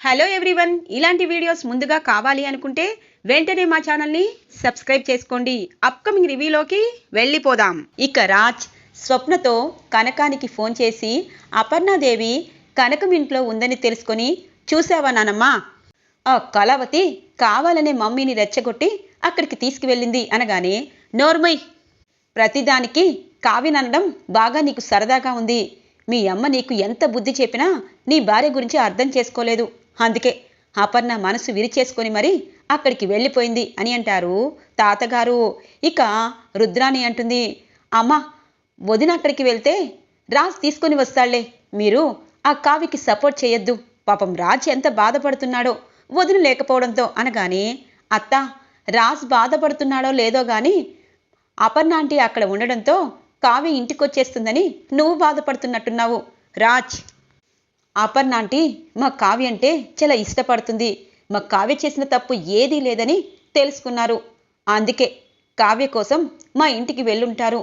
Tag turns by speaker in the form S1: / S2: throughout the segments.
S1: Hello everyone ఇలాంటి videos ముందుగా కావాలి అనుకుంటే వెంటనే మా ఛానల్ని సబ్స్క్రైబ్ చేసుకోండి. అప్కమింగ్ రివ్యూలోకి వెళ్ళిపోదాం. ఇక రాజ్ స్వప్నతో కనకానికి ఫోన్ చేసి అపర్ణాదేవి కనకం ఇంట్లో ఉందని తెలుసుకొని చూసావా నానమ్మా? ఆ కళావతి కావాలనే మమ్మీని రెచ్చగొట్టి అక్కడికి తీసుకువెళ్ళింది అనగానే నోర్మై ప్రతిదానికి కావ్యననడం బాగా నీకు సరదాగా ఉంది. మీ అమ్మ నీకు ఎంత బుద్ధి చెప్పినా నీ భార్య గురించి అర్థం చేసుకోలేదు. అందుకే అపర్ణ మనసు విరిచేసుకొని మరి అక్కడికి వెళ్ళిపోయింది అని అంటారు తాతగారు. ఇక రుద్రాని అంటుంది అమ్మ వదిన అక్కడికి వెళ్తే రాజ్ తీసుకొని వస్తాళ్ళే. మీరు ఆ కావికి సపోర్ట్ చేయొద్దు. పాపం రాజ్ ఎంత బాధపడుతున్నాడో వదిన లేకపోవడంతో అనగానే అత్త రాజ్ బాధపడుతున్నాడో లేదో గాని అపర్ణ ఆంటీ అక్కడ ఉండడంతో కావి ఇంటికొచ్చేస్తుందని నువ్వు బాధపడుతున్నట్టున్నావు. రాజ్ అపర్ణ ఆంటీ మా కావ్య అంటే చాలా ఇష్టపడుతుంది. మా కావ్య చేసిన తప్పు ఏదీ లేదని తెలుసుకున్నారు. అందుకే కావ్య కోసం మా ఇంటికి వెళ్ళుంటారు.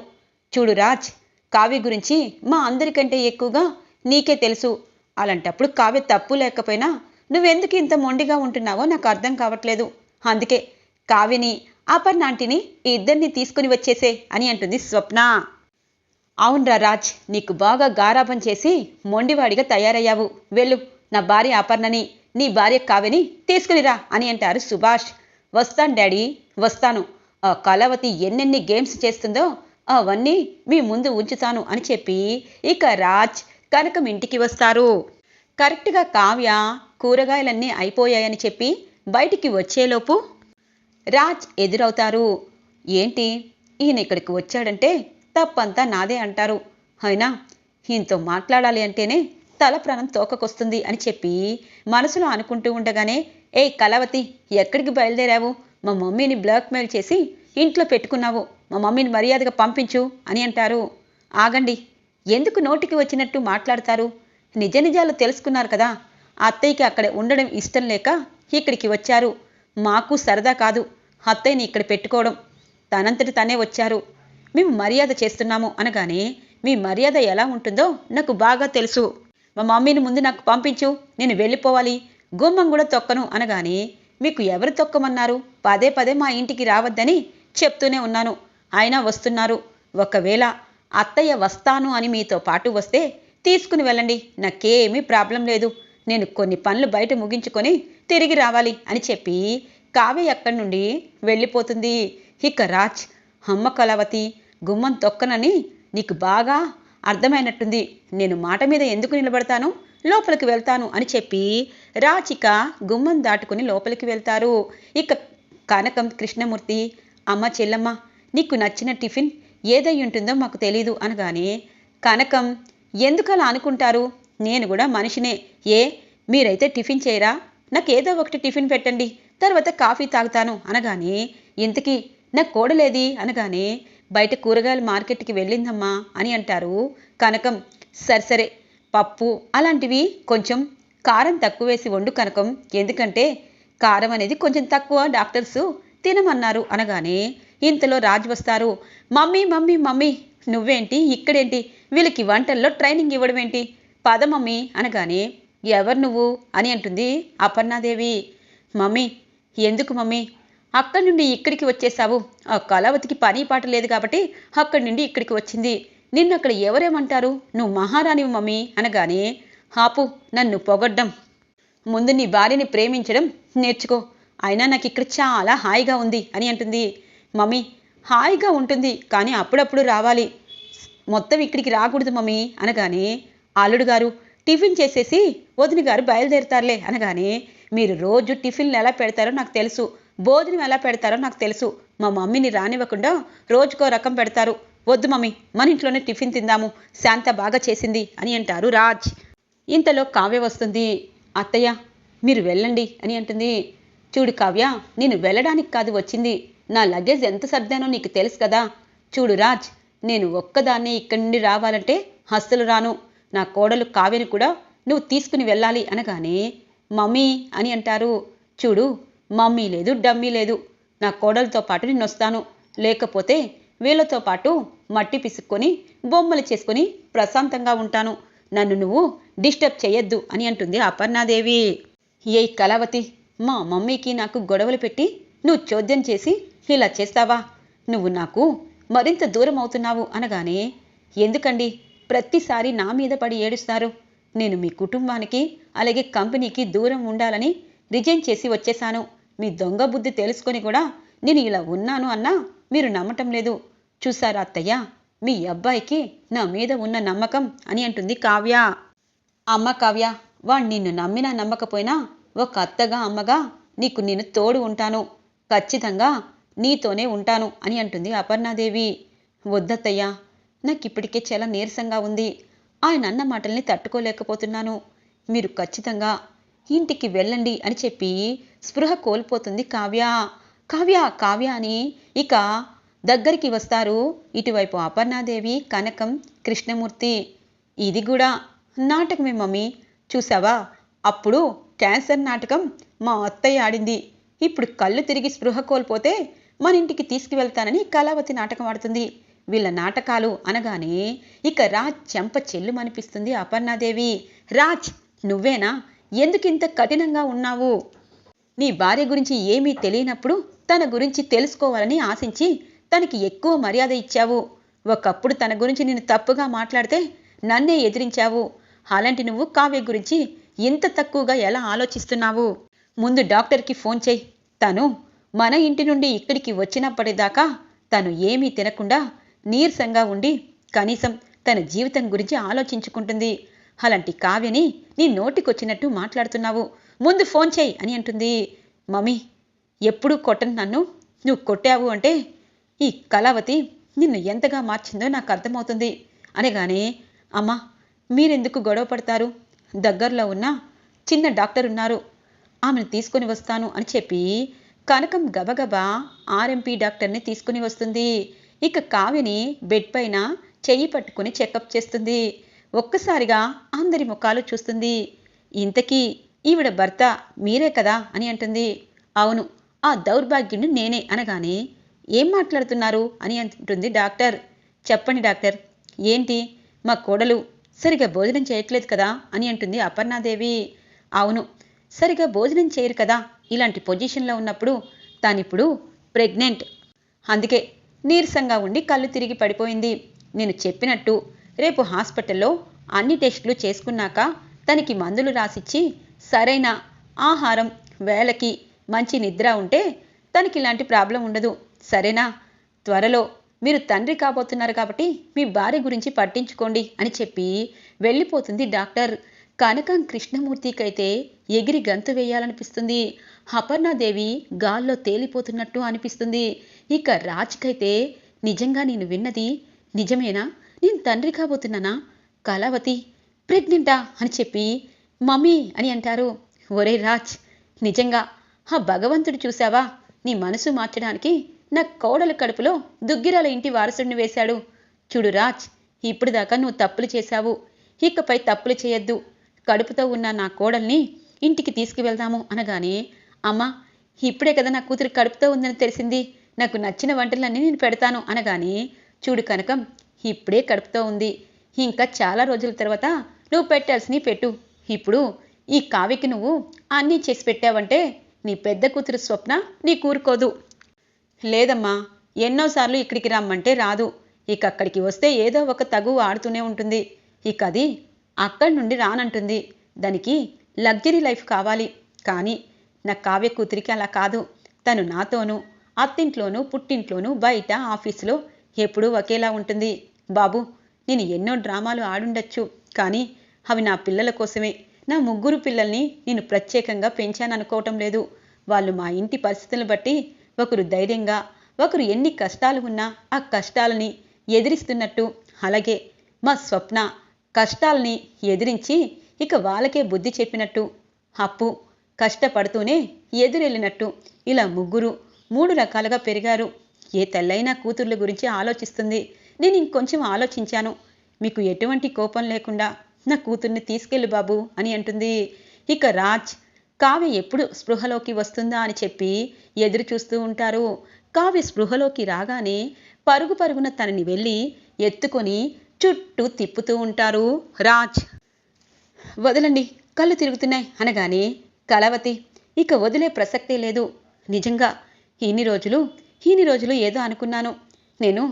S1: చూడు రాజ్ కావ్య గురించి మా అందరికంటే ఎక్కువగా నీకే తెలుసు. అలాంటప్పుడు కావ్య తప్పు లేకపోయినా నువ్వెందుకు ఇంత మొండిగా ఉంటున్నావో నాకు అర్థం కావట్లేదు. అందుకే కావ్యని అపర్ణ ఆంటీని ఇద్దరిని తీసుకుని వచ్చేసే అని అంటుంది స్వప్న. అవునరా రాజ్ నీకు బాగా గారాభం చేసి మొండివాడిగా తయారయ్యావు. వెళ్ళు నా భార్య అపర్ణని నీ భార్య కావ్యని తీసుకునిరా అని అంటారు సుభాష్. వస్తాను డాడీ వస్తాను. ఆ కళావతి ఎన్నెన్ని గేమ్స్ చేస్తుందో అవన్నీ మీ ముందు ఉంచుతాను అని చెప్పి ఇక రాజ్ కనకం ఇంటికి వస్తారు. కరెక్ట్గా కావ్య కూరగాయలన్నీ అయిపోయాయని చెప్పి బయటికి వచ్చేలోపు రాజ్ ఎదురవుతారు. ఏంటి? ఈయన ఇక్కడికి వచ్చాడంటే తప్పంతా నాదే అంటారు. అయినా ఇంతో మాట్లాడాలి అంటేనే తల ప్రాణం తోకకొస్తుంది అని చెప్పి మనసులో అనుకుంటూ ఉండగానే ఏ కలవతి ఎక్కడికి బయలుదేరావు? మా మమ్మీని బ్లాక్మెయిల్ చేసి ఇంట్లో పెట్టుకున్నావు. మా మమ్మీని మర్యాదగా పంపించు అని అంటారు. ఆగండి. ఎందుకు నోటికి వచ్చినట్టు మాట్లాడతారు? నిజ నిజాలు తెలుసుకున్నారు కదా. అత్తయ్యకి అక్కడ ఉండడం ఇష్టం లేక ఇక్కడికి వచ్చారు. మాకు సరదా కాదు. అత్తయ్యని ఇక్కడ పెట్టుకోవడం. తనంతటి తనే వచ్చారు. మేము మర్యాద చేస్తున్నాము అనగానే మీ మర్యాద ఎలా ఉంటుందో నాకు బాగా తెలుసు. మా మమ్మీని ముందు నాకు పంపించు నేను వెళ్ళిపోవాలి. గుమ్మం కూడా తొక్కను అనగానే మీకు ఎవరు తొక్కమన్నారు? పదే పదే మా ఇంటికి రావద్దని చెప్తూనే ఉన్నాను. ఆయన వస్తున్నారు. ఒకవేళ అత్తయ్య వస్తాను అని మీతో పాటు వస్తే తీసుకుని వెళ్ళండి. నాకేమీ ప్రాబ్లం లేదు. నేను కొన్ని పనులు బయట ముగించుకొని తిరిగి రావాలి అని చెప్పి కావ్య ఎక్కడి నుండి వెళ్ళిపోతుంది? ఇక రాజ్ అమ్మ కళావతి గుమ్మం తొక్కనని నీకు బాగా అర్థమైనట్టుంది. నేను మాట మీద ఎందుకు నిలబడతాను? లోపలికి వెళ్తాను అని చెప్పి రాచిక గుమ్మం దాటుకుని లోపలికి వెళ్తారు. ఇక కనకం కృష్ణమూర్తి అమ్మ చెల్లమ్మ నీకు నచ్చిన టిఫిన్ ఏదై ఉంటుందో మాకు తెలీదు అనగానే కనకం ఎందుకు అలా అనుకుంటారు? నేను కూడా మనిషినే. ఏ మీరైతే టిఫిన్ చేయరా? నాకు ఏదో ఒకటి టిఫిన్ పెట్టండి తర్వాత కాఫీ తాగుతాను అనగానే ఇంతకీ నాకు కోడలేది అనగానే బయట కూరగాయల మార్కెట్కి వెళ్ళిందమ్మా అని అంటారు కనకం. సరే పప్పు అలాంటివి కొంచెం కారం తక్కువ వేసి వండు కనకం. ఎందుకంటే కారం అనేది కొంచెం తక్కువ డాక్టర్సు తినమన్నారు అనగానే ఇంతలో రాజు వస్తారు. మమ్మీ మమ్మీ మమ్మీ నువ్వేంటి? ఇక్కడేంటి? వీళ్ళకి వంటల్లో ట్రైనింగ్ ఇవ్వడం ఏంటి? పద మమ్మీ అనగానే ఎవరు నువ్వు అని అంటుంది అపర్ణాదేవి. మమ్మీ ఎందుకు మమ్మీ? అక్కడి నుండి ఇక్కడికి వచ్చేసావు ఆ కళావతికి పని పాట లేదు కాబట్టి అక్కడి నుండి ఇక్కడికి వచ్చింది. నిన్ను అక్కడ ఎవరేమంటారు? నువ్వు మహారాణివి మమ్మీ అనగానే హాపు నన్ను పొగడ్డం. ముందు నీ భార్యని ప్రేమించడం నేర్చుకో. అయినా నాకు ఇక్కడ చాలా హాయిగా ఉంది అని అంటుంది. మమ్మీ హాయిగా ఉంటుంది కానీ అప్పుడప్పుడు రావాలి. మొత్తం ఇక్కడికి రాకూడదు మమ్మీ అనగానే అల్లుడు గారు టిఫిన్ చేసేసి వదిన గారు బయలుదేరుతారులే అనగానే మీరు రోజు టిఫిన్లు ఎలా పెడతారో నాకు తెలుసు. భోజనం ఎలా పెడతారో నాకు తెలుసు. మా మమ్మీని రానివ్వకుండా రోజుకో రకం పెడతారు. వద్దు మమ్మీ మన ఇంట్లోనే టిఫిన్ తిందాము. శాంత బాగా చేసింది అని అంటారు రాజ్. ఇంతలో కావ్య వస్తుంది. అత్తయ్య మీరు వెళ్ళండి అని అంటుంది. చూడు కావ్య నేను వెళ్ళడానికి కాదు వచ్చింది. నా లగేజ్ ఎంత సర్దానో నీకు తెలుసు కదా. చూడు రాజ్ నేను ఒక్కదాన్నే ఇక్కడి నుండి రావాలంటే అస్సలు రాను. నా కోడలు కావ్యని కూడా నువ్వు తీసుకుని వెళ్ళాలి అనగానే మమ్మీ అని అంటారు. చూడు మమ్మీ లేదు డమ్మీ లేదు. నా కోడలతో పాటు నేను వస్తాను. లేకపోతే వీళ్ళతో పాటు మట్టి పిసుక్కొని బొమ్మలు చేసుకొని ప్రశాంతంగా ఉంటాను. నన్ను నువ్వు డిస్టర్బ్ చేయొద్దు అని అంటుంది అపర్ణాదేవి. ఏ కళావతి మా మమ్మీకి నాకు గొడవలు పెట్టి నువ్వు చోద్యం చేసి ఇలా చేస్తావా? నువ్వు నాకు మరింత దూరం అవుతున్నావు అనగానే ఎందుకండి ప్రతిసారి నా మీద పడి ఏడుస్తారు? నేను మీ కుటుంబానికి అలాగే కంపెనీకి దూరం ఉండాలని రిజైన్ చేసి వచ్చేశాను. మీ దొంగ బుద్ధి తెలుసుకొని కూడా నేను ఇలా ఉన్నాను అన్నా మీరు నమ్మటం లేదు. చూసారా అత్తయ్య? మీ అబ్బాయికి నా మీద ఉన్న నమ్మకం అని అంటుంది కావ్య. అమ్మ కావ్య వాణ్ణి నిన్ను నమ్మినా నమ్మకపోయినా ఒక అత్తగా అమ్మగా నీకు నేను తోడు ఉంటాను. ఖచ్చితంగా నీతోనే ఉంటాను అని అంటుంది అపర్ణాదేవి. వద్దత్తయ్యా నాకు ఇప్పటికే చాలా నీరసంగా ఉంది. ఆయన అన్న మాటల్ని తట్టుకోలేకపోతున్నాను. మీరు ఖచ్చితంగా ఇంటికి వెళ్ళండి అని చెప్పి స్పృహ కోల్పోతుంది కావ్య. కావ్య కావ్య అని ఇక దగ్గరికి వస్తారు. ఇటువైపు అపర్ణాదేవి కనకం కృష్ణమూర్తి. ఇది కూడా నాటకమే మమ్మీ. చూసావా? అప్పుడు క్యాన్సర్ నాటకం మా అత్తయ్య ఆడింది. ఇప్పుడు కళ్ళు తిరిగి స్పృహ కోల్పోతే మన ఇంటికి తీసుకువెళ్తానని కళావతి నాటకం ఆడుతుంది. వీళ్ళ నాటకాలు అనగానే ఇక రాజ్ చెంప చెల్లుమనిపిస్తుంది అపర్ణాదేవి. రాజ్ నువ్వేనా? ఎందుకింత కఠినంగా ఉన్నావు? నీ భార్య గురించి ఏమీ తెలియనప్పుడు తన గురించి తెలుసుకోవాలని ఆశించి తనకి ఎక్కువ మర్యాద ఇచ్చావు. ఒకప్పుడు తన గురించి నేను తప్పుగా మాట్లాడితే నన్నే ఎదిరించావు. అలాంటి నువ్వు కావ్య గురించి ఇంత తక్కువగా ఎలా ఆలోచిస్తున్నావు? ముందు డాక్టర్కి ఫోన్ చేయి. తను మన ఇంటి నుండి ఇక్కడికి వచ్చినప్పటిదాకా తను ఏమీ తినకుండా నీరసంగా ఉండి కనీసం తన జీవితం గురించి ఆలోచించుకుంటుంది. అలాంటి కావ్యని నీ నోటికొచ్చినట్టు మాట్లాడుతున్నావు. ముందు ఫోన్ చేయి అని అంటుంది. మమ్మీ ఎప్పుడూ కొట్టను నన్ను? నువ్వు కొట్టావు అంటే ఈ కళావతి నిన్ను ఎంతగా మార్చిందో నాకు అర్థమవుతుంది. అనగానే అమ్మా మీరెందుకు గొడవ పడతారు? దగ్గరలో ఉన్న చిన్న డాక్టర్ ఉన్నారు. ఆమెను తీసుకొని వస్తాను అని చెప్పి కనకం గబగబా ఆర్ఎంపీ డాక్టర్ని తీసుకుని వస్తుంది. ఇక కావ్యని బెడ్ పైన చెయ్యి పట్టుకుని చెకప్ చేస్తుంది. ఒక్కసారిగా అందరి ముఖాలు చూస్తుంది. ఇంతకీ ఈవిడ భర్త మీరే కదా అని అంటుంది. అవును ఆ దౌర్భాగ్యుని నేనే అనగానే ఏం మాట్లాడుతున్నారు అని అంటుంది డాక్టర్. చెప్పండి డాక్టర్ ఏంటి? మా కోడలు సరిగా భోజనం చేయట్లేదు కదా అని అంటుంది అపర్ణాదేవి. అవును సరిగా భోజనం చేయరు కదా ఇలాంటి పొజిషన్లో ఉన్నప్పుడు తానిప్పుడు ప్రెగ్నెంట్. అందుకే నీరసంగా ఉండి కళ్ళు తిరిగి పడిపోయింది. నేను చెప్పినట్టు రేపు హాస్పిటల్లో అన్ని టెస్టులు చేసుకున్నాక తనకి మందులు రాసిచ్చి సరైన ఆహారం వేళకి మంచి నిద్ర ఉంటే తనకి ఇలాంటి ప్రాబ్లం ఉండదు. సరేనా? త్వరలో మీరు తండ్రి కాబోతున్నారు కాబట్టి మీ భార్య గురించి పట్టించుకోండి అని చెప్పి వెళ్ళిపోతుంది డాక్టర్. కనకం కృష్ణమూర్తికైతే ఎగిరి గంతు వేయాలనిపిస్తుంది. అపర్ణాదేవి గాల్లో తేలిపోతున్నట్టు అనిపిస్తుంది. ఇక రాజ్కైతే నిజంగా నేను విన్నది నిజమేనా? నేను తండ్రి కాబోతున్నానా? కళావతి ప్రెగ్నెంటా? అని చెప్పి మమ్మీ అని అంటారు. ఒరే రాజ్ నిజంగా ఆ భగవంతుడు చూసావా నీ మనసు మార్చడానికి నా కోడల కడుపులో దుగ్గిరాల ఇంటి వారసుడిని వేశాడు. చూడు రాజ్ ఇప్పుడు దాకా నువ్వు తప్పులు చేశావు. ఇకపై తప్పులు చేయొద్దు. కడుపుతో ఉన్న నా కోడల్ని ఇంటికి తీసుకువెళ్దాము అనగానే అమ్మా ఇప్పుడే కదా నా కూతురు కడుపుతో ఉందని తెలిసింది. నాకు నచ్చిన వంటలన్నీ నేను పెడతాను అనగానే చూడు కనకం ఇప్పుడే కడుపుతో ఉంది. ఇంకా చాలా రోజుల తర్వాత నువ్వు పెట్టాల్సినవి పెట్టు. ఇప్పుడు ఈ కావికి నువ్వు అన్నీ చేసి పెట్టావంటే నీ పెద్ద కూతురు స్వప్న నీ కూరుకోదు లేదమ్మా ఎన్నోసార్లు ఇక్కడికి రమ్మంటే రాదు. ఇక అక్కడికి వస్తే ఏదో ఒక తగు ఆడుతూనే ఉంటుంది. ఇక అది అక్కడి నుండి రానంటుంది. దానికి లగ్జరీ లైఫ్ కావాలి. కానీ నా కావ్య కూతురికి అలా కాదు. తను నాతోనూ అత్తింట్లోనూ పుట్టింట్లోనూ బయట ఆఫీసులో ఎప్పుడూ ఒకేలా ఉంటుంది. బాబు నేను ఎన్నో డ్రామాలు ఆడుండొచ్చు కానీ అవి నా పిల్లల కోసమే. నా ముగ్గురు పిల్లల్ని నేను ప్రత్యేకంగా పెంచాననుకోవటం లేదు. వాళ్ళు మా ఇంటి పరిస్థితులను బట్టి ఒకరు ధైర్యంగా ఒకరు ఎన్ని కష్టాలు ఉన్నా ఆ కష్టాలని ఎదిరిస్తున్నట్టు. అలాగే మా స్వప్న కష్టాలని ఎదిరించి ఇక వాళ్ళకే బుద్ధి చెప్పినట్టు. అప్పు కష్టపడుతూనే ఎదురెళ్ళినట్టు. ఇలా ముగ్గురు మూడు రకాలుగా పెరిగారు. ఏ తల్లైనా కూతుర్ల గురించి ఆలోచిస్తుంది. నేను ఇంకొంచెం ఆలోచించాను. మీకు ఎటువంటి కోపం లేకుండా నా కూతుర్ని తీసుకెళ్ళు బాబు అని అంటుంది. ఇక రాజ్ కావ్య ఎప్పుడు స్పృహలోకి వస్తుందా అని చెప్పి ఎదురు చూస్తూ ఉంటారు. కావ్య స్పృహలోకి రాగానే పరుగు పరుగున తనని వెళ్ళి ఎత్తుకొని చుట్టూ తిప్పుతూ ఉంటారు. రాజ్ వదలండి కళ్ళు తిరుగుతున్నాయి అనగానే కలవతి ఇక వదిలే ప్రసక్తే లేదు. నిజంగా ఇన్ని రోజులు ఇన్ని రోజులు ఏదో అనుకున్నాను. నేను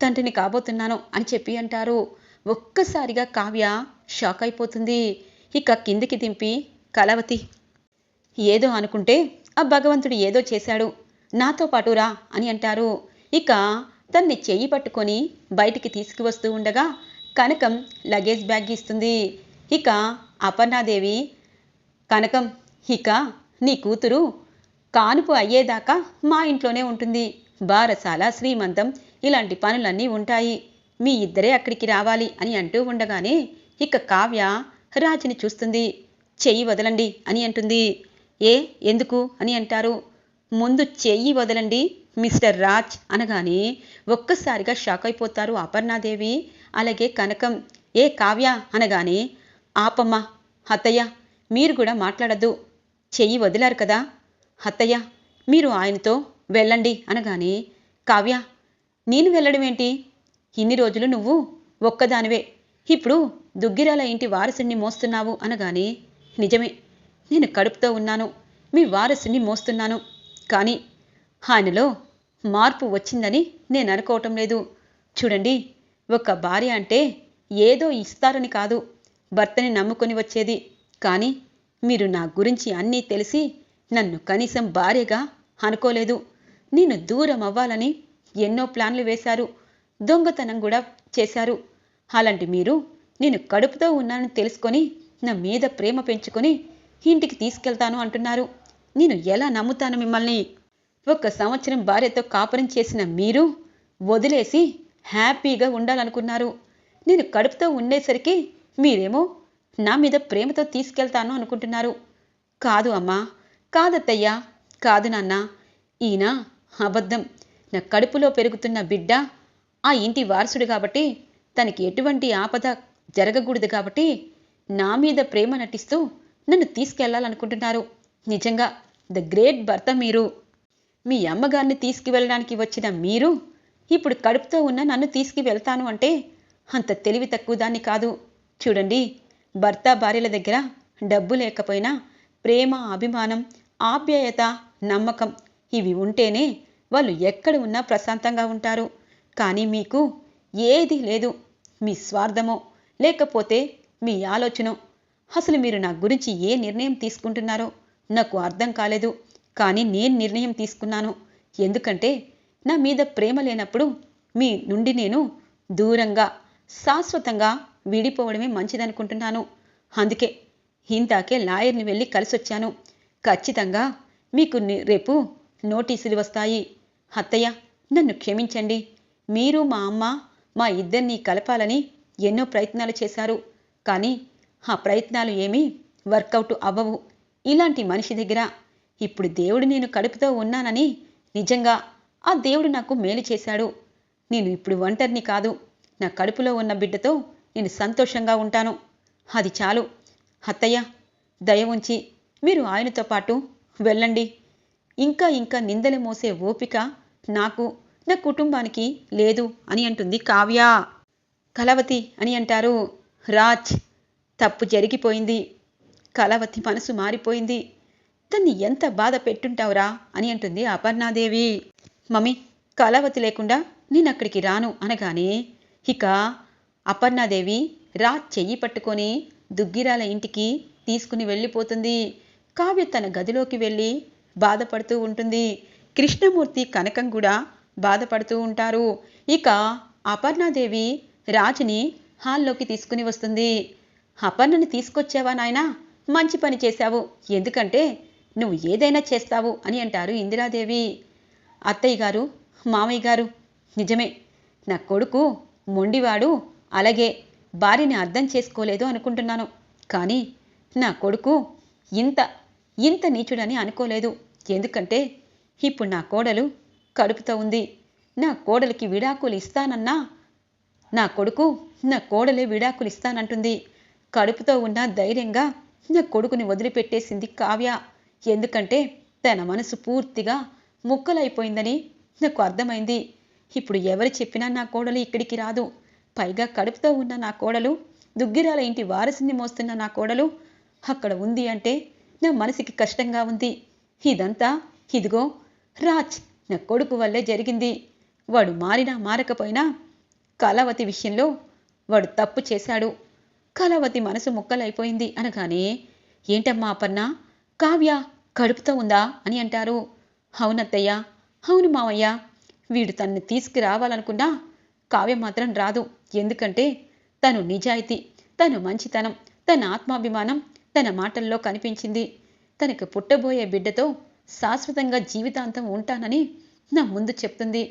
S1: తండ్రిని కాబోతున్నాను అని చెప్పి అంటారు. ఒక్కసారిగా కావ్య షాక్ అయిపోతుంది. ఇక కిందికి దింపి కలవతి ఏదో అనుకుంటే ఆ భగవంతుడు ఏదో చేశాడు. నాతో పాటురా అని అంటారు. ఇక తన్ని చెయ్యి పట్టుకొని బయటికి తీసుకువస్తూ ఉండగా కనకం లగేజ్ బ్యాగ్ ఇస్తుంది. ఇక అపర్ణాదేవి కనకం ఇక నీ కూతురు కానుపు అయ్యేదాకా మా ఇంట్లోనే ఉంటుంది. బారసాల శ్రీమంతం ఇలాంటి పనులన్నీ ఉంటాయి. మీ ఇద్దరే అక్కడికి రావాలి అని అంటూ ఉండగానే ఇక కావ్య రాజుని చూస్తుంది. చెయ్యి వదలండి అని అంటుంది. ఏ ఎందుకు అని అంటారు. ముందు చెయ్యి వదలండి మిస్టర్ రాజ్ అనగానే ఒక్కసారిగా షాక్ అయిపోతారు అపర్ణాదేవి. అలాగే కనకం. ఏ కావ్య అనగానే ఆపమ్మ అత్తయ్య మీరు కూడా మాట్లాడద్దు. చెయ్యి వదిలారు కదా. అత్తయ్య మీరు ఆయనతో వెళ్ళండి అనగానే కావ్య నేను వెళ్ళడం ఏంటి? ఇన్ని రోజులు నువ్వు ఒక్కదానివే. ఇప్పుడు దుగ్గిరాల ఇంటి వారసుని మోస్తున్నావు అనగానే నిజమే నేను కడుపుతో ఉన్నాను. మీ వారసుని మోస్తున్నాను. కానీ ఆయనలో మార్పు వచ్చిందని నేను అనుకోవటం లేదు. చూడండి ఒక భార్య అంటే ఏదో ఇస్తారని కాదు. భర్తని నమ్ముకొని వచ్చేది. కానీ మీరు నా గురించి అన్నీ తెలిసి నన్ను కనీసం భార్యగా అనుకోలేదు. నేను దూరం అవ్వాలని ఎన్నో ప్లాన్లు వేశారు. దొంగతనం కూడా చేశారు. అలాంటి మీరు నేను కడుపుతో ఉన్నానని తెలుసుకొని నా మీద ప్రేమ పెంచుకొని ఇంటికి తీసుకెళ్తాను అంటున్నారు. నేను ఎలా నమ్ముతాను మిమ్మల్ని? ఒక సంవత్సరం భార్యతో కాపురం చేసిన మీరు వదిలేసి హ్యాపీగా ఉండాలనుకున్నారు. నేను కడుపుతో ఉండేసరికి మీరేమో నా మీద ప్రేమతో తీసుకెళ్తాను అనుకుంటున్నారు. కాదు అమ్మా కాదత్తయ్యా కాదు నాన్న. ఈయన అబద్ధం. నా కడుపులో పెరుగుతున్న బిడ్డ. ఆ ఇంటి వారసుడు కాబట్టి తనకి ఎటువంటి ఆపద జరగకూడదు కాబట్టి నా మీద ప్రేమ నటిస్తూ నన్ను తీసుకెళ్ళాలనుకుంటున్నారు. నిజంగా ద గ్రేట్ భర్త మీరు. మీ అమ్మగారిని తీసుకువెళ్ళడానికి వచ్చిన మీరు ఇప్పుడు కడుపుతో ఉన్న నన్ను తీసుకువెళ్తాను అంటే అంత తెలివి తక్కువ దాన్ని కాదు. చూడండి భర్త భార్యల దగ్గర డబ్బు లేకపోయినా ప్రేమ అభిమానం ఆప్యాయత నమ్మకం ఇవి ఉంటేనే వాళ్ళు ఎక్కడ ఉన్నా ప్రశాంతంగా ఉంటారు. కానీ మీకు ఏది లేదు. మీ స్వార్థమో లేకపోతే మీ ఆలోచనో. అసలు మీరు నా గురించి ఏ నిర్ణయం తీసుకుంటున్నారో నాకు అర్థం కాలేదు. కానీ నేను నిర్ణయం తీసుకున్నాను. ఎందుకంటే నా మీద ప్రేమ లేనప్పుడు మీ నుండి నేను దూరంగా శాశ్వతంగా విడిపోవడమే మంచిదనుకుంటున్నాను. అందుకే ఇందాకే లాయర్ని వెళ్ళి కలిసొచ్చాను. ఖచ్చితంగా మీకు రేపు నోటీసులు వస్తాయి. అత్తయ్య నన్ను క్షమించండి. మీరు మా అమ్మ మా ఇద్దరిని కలపాలని ఎన్నో ప్రయత్నాలు చేశారు. కానీ ఆ ప్రయత్నాలు ఏమీ వర్కౌట్ అవ్వవు. ఇలాంటి మనిషి దగ్గర ఇప్పుడు దేవుడు నేను కడుపుతో ఉన్నానని నిజంగా ఆ దేవుడు నాకు మేలు చేశాడు. నేను ఇప్పుడు ఒంటరిని కాదు. నా కడుపులో ఉన్న బిడ్డతో నేను సంతోషంగా ఉంటాను. అది చాలు. అత్తయ్య దయ ఉంచి మీరు ఆయనతో పాటు వెళ్ళండి. ఇంకా ఇంకా నిందలు మోసే ఓపిక నాకు నా కుటుంబానికి లేదు అని అంటుంది కావ్య. కలవతి అని అంటారు. రాజ్ తప్పు జరిగిపోయింది. కలవతి మనసు మారిపోయింది. తన్ని ఎంత బాధ పెట్టుంటావురా అని అంటుంది అపర్ణాదేవి. మమ్మీ కలవతి లేకుండా నేను అక్కడికి రాను అనగానే ఇక అపర్ణాదేవి రాజ్ చెయ్యి పట్టుకొని దుగ్గిరాల ఇంటికి తీసుకుని వెళ్ళిపోతుంది. కావ్య తన గదిలోకి వెళ్ళి బాధపడుతూ ఉంటుంది. కృష్ణమూర్తి కనకం కూడా బాధపడుతూ ఉంటారు. ఇక అపర్ణాదేవి రాజుని హాల్లోకి తీసుకుని వస్తుంది. అపర్ణని తీసుకొచ్చావా నాయనా? మంచి పని చేశావు. ఎందుకంటే నువ్వు ఏదైనా చేస్తావు అని అంటారు ఇందిరాదేవి. అత్తయ్య గారు మామయ్య గారు నిజమే. నా కొడుకు మొండివాడు అలాగే భార్యని అర్థం చేసుకోలేదు అనుకుంటున్నాను. కానీ నా కొడుకు ఇంత ఇంత నీచుడని అనుకోలేదు. ఎందుకంటే ఇప్పుడు నా కోడలు కడుపుతో ఉంది. నా కోడలికి విడాకులు ఇస్తానన్నా నా కొడుకు నా కోడలే విడాకులు ఇస్తానంటుంది. కడుపుతో ఉన్న ధైర్యంగా నా కొడుకుని వదిలిపెట్టేసింది కావ్య. ఎందుకంటే తన మనసు పూర్తిగా ముక్కలైపోయిందని నాకు అర్థమైంది. ఇప్పుడు ఎవరు చెప్పినా నా కోడలు ఇక్కడికి రాదు. పైగా కడుపుతో ఉన్న నా కోడలు దుగ్గిరాల ఇంటి వారసుని మోస్తున్న నా కోడలు అక్కడ ఉంది అంటే నా మనసుకి కష్టంగా ఉంది. ఇదంతా ఇదిగో రాజ్ నా కొడుకు వల్లే జరిగింది. వాడు మారినా మారకపోయినా కళావతి విషయంలో వాడు తప్పు చేశాడు. కళావతి మనసు ముక్కలైపోయింది అనగానే ఏంటమ్మా అపర్ణ కావ్య కడుపుతో ఉందా? అని అంటారు. అవునత్తయ్య అవును మావయ్య వీడు తన్ను తీసుకురావాలనుకున్నా కావ్య మాత్రం రాదు. ఎందుకంటే తను నిజాయితీ తను మంచితనం తన ఆత్మాభిమానం తన మాటల్లో కనిపించింది. తనకు పుట్టబోయే బిడ్డతో శాశ్వతంగా జీవితాంతం ఉంటానని నా ముందు చెప్తుంది.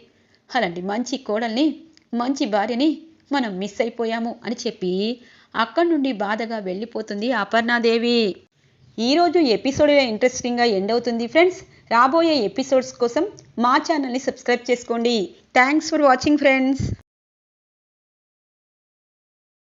S1: అలాంటి మంచి కోడల్ని మంచి భార్యని మనం మిస్ అయిపోయాము అని చెప్పి అక్కడి నుండి బాధగా వెళ్ళిపోతుంది అపర్ణాదేవి. ఈరోజు ఎపిసోడ్ ఇంట్రెస్టింగ్గా ఎండ్ అవుతుంది ఫ్రెండ్స్. రాబోయే ఎపిసోడ్స్ కోసం మా ఛానల్ని సబ్స్క్రైబ్ చేసుకోండి. Thanks for watching friends.